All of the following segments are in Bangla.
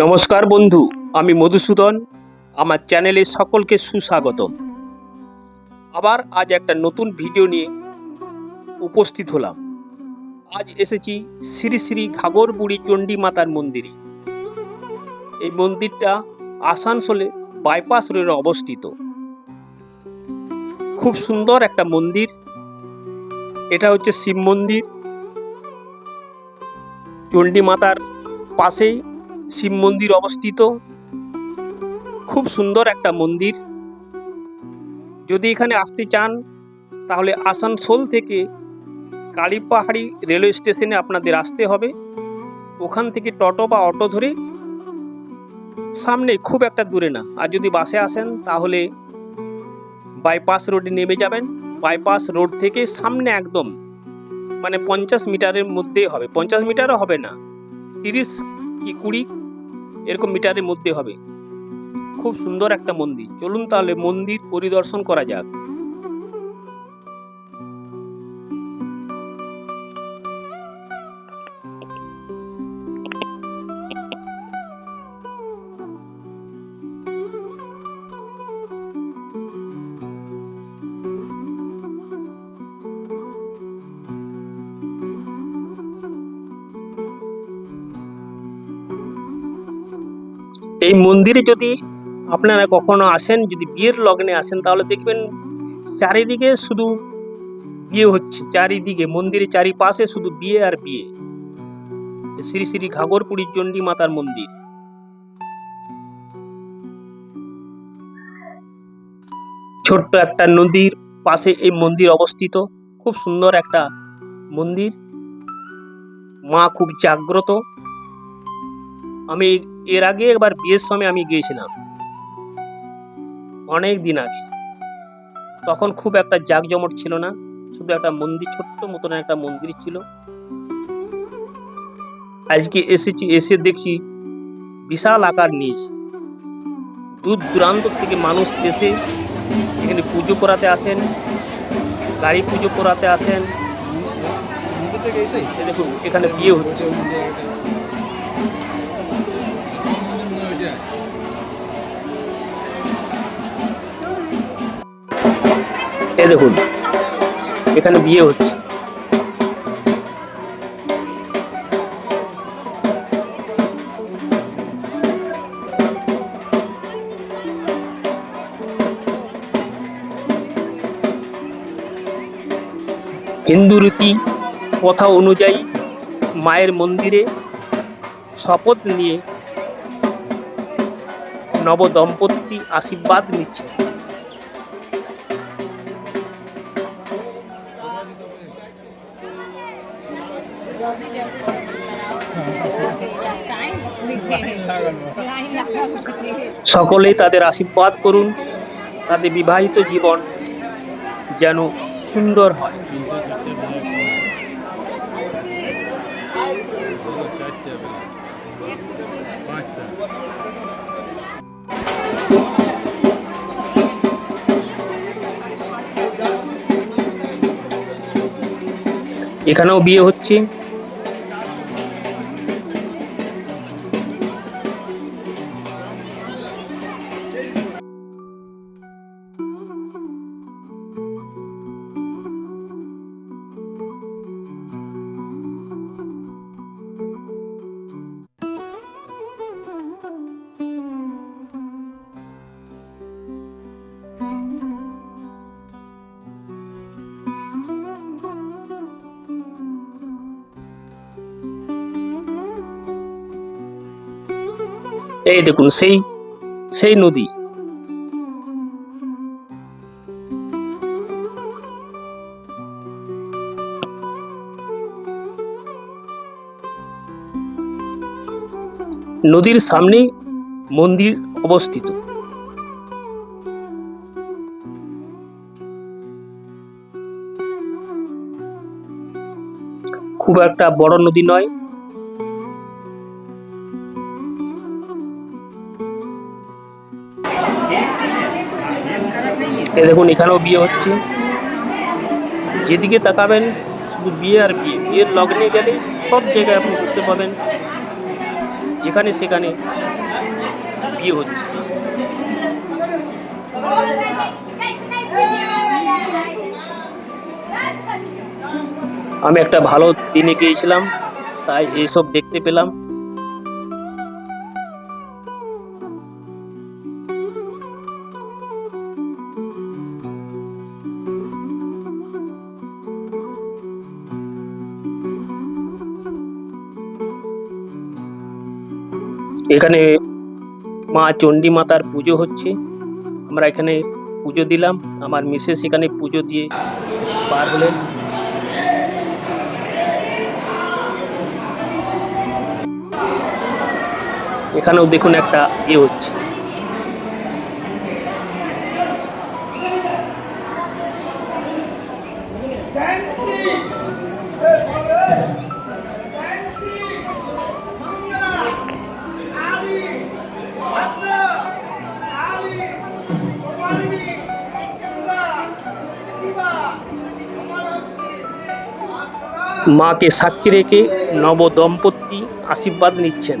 নমস্কার বন্ধু, আমি মধুসূদন। আমার চ্যানেলে সকলকে সুস্বাগতম। আবার আজ একটা নতুন ভিডিও নিয়ে উপস্থিত হলাম। আজ এসেছি শ্রী শ্রী ঘাগরবুড়ি চণ্ডী মাতার মন্দিরে। এই মন্দিরটা আসানসোলে বাইপাস রোডে অবস্থিত। খুব সুন্দর একটা মন্দির। এটা হচ্ছে শিব মন্দির। চণ্ডী মাতার পাশেই শিব মন্দির অবস্থিত। খুব সুন্দর একটা মন্দির। যদি এখানে আসতে চান, তাহলে আসানসোল থেকে কালীপাহাড়ি রেলওয়ে স্টেশনে আপনাদের আসতে হবে। ওখান থেকে টোটো বা অটো ধরে সামনে খুব একটা দূরে না। আর যদি বাসে আসেন, তাহলে বাইপাস রোডে নেমে যাবেন। বাইপাস রোড থেকে সামনে একদম মানে পঞ্চাশ মিটারের মধ্যে হবে। পঞ্চাশ মিটারও হবে না, তিরিশ কি কুড়ি এরকম মিটারের মধ্যে হবে। খুব সুন্দর একটা মন্দির। চলুন তাহলে মন্দির পরিদর্শন করা যাক। এই মন্দিরে যদি আপনারা কখনো আসেন, যদি বিয়ের লগ্নে আসেন, তাহলে দেখবেন চারিদিকে শুধু বিয়ে হচ্ছে, চারিদিকে মন্দিরের চারিপাশে শুধু বিয়ে আর বিয়ে। শ্রী শ্রী ঘাগরপুরী চণ্ডী মাতার মন্দির। ছোট্ট একটা নদীর পাশে এই মন্দির অবস্থিত। খুব সুন্দর একটা মন্দির। মা খুব জাগ্রত। আমি এর আগে একবার বিয়ের সময় আমি গিয়েছিলাম। অনেক দিন আগে। তখন খুব একটা জাঁকজমট ছিল না শুধু একটা মন্দির ছোট্ট মতন একটা মন্দির ছিল। আজকে এসেছি, এসে দেখছি বিশাল আকার নিয়েছে দূর দূরান্ত থেকে মানুষ এসে এখানে পুজো করাতে আসেন, গাড়ি পুজো করাতে আসেন। দেখুন, এখানে বিয়ে হচ্ছে। এ দেখুন, এখানে বিয়ে হচ্ছে। হিন্দু রীতি কথা অনুযায়ী মায়ের মন্দিরে শপথ নিয়ে নব দম্পতি আশীর্বাদ নিচ্ছে। সকলেই তাদের আশীর্বাদ করুন। তাদের বিবাহিত জীবন যেন সুন্দর হয়। এখানেও বিয়ে হচ্ছে। এই দেখুন সেই সেই নদী। নদীর সামনেই মন্দির অবস্থিত। খুব একটা বড় নদী নয়। এ দেখুন, এখানেও বিয়ে হচ্ছে। যেদিকে তাকাবেন, শুধু বিয়ে আর বিয়ে। বিয়ের লগ্নে গেলে সব জায়গায় আপনি ঘুরতে পাবেন যেখানে সেখানে বিয়ে হচ্ছে। আমি একটা ভালো দিনে গিয়েছিলাম, তাই এইসব দেখতে পেলাম। এখানে মা চণ্ডী মাতার পুজো হচ্ছে। আমরা এখানে পুজো দিলাম। আমার মিসেস এখানে পুজো দিয়ে পার হলেন। এখানেও দেখুন একটা ইয়ে হচ্ছে। মাকে সাক্ষী রেখে নব দম্পতি আশীর্বাদ নিচ্ছেন।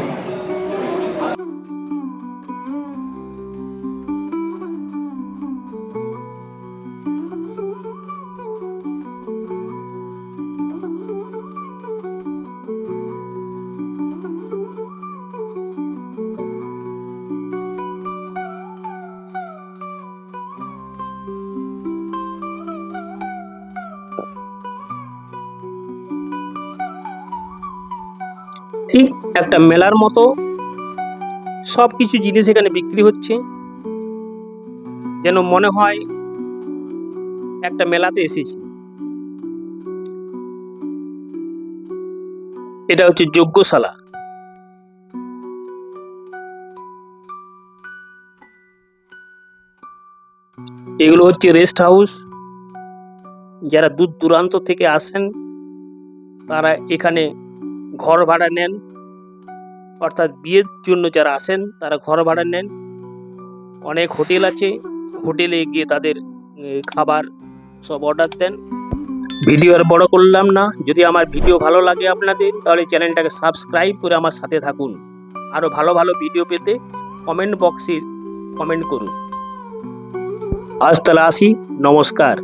ঠিক একটা মেলার মতো সব কিছু জিনিস এখানে বিক্রি হচ্ছে। যেন মনে হয় একটা মেলাতে এসেছি। এটা হচ্ছে যজ্ঞশালা। এগুলো হচ্ছে রেস্ট হাউস। যারা দূর দূরান্ত থেকে আসেন, তারা এখানে ঘর ভাড়া নেন। অর্থাৎ বিয়ের জন্য যারা আসেন, তারা ঘর ভাড়া নেন। অনেক হোটেল আছে। হোটেলে গিয়ে তাদের খাবার সব অর্ডার দেন। ভিডিও আর বড় করলাম না। যদি আমার ভিডিও ভালো লাগে আপনাদের, তাহলে চ্যানেলটাকে সাবস্ক্রাইব করে আমার সাথে থাকুন। আরও ভালো ভালো ভিডিও পেতে কমেন্ট বক্সে কমেন্ট করুন। আজ তাহলে আসি। নমস্কার।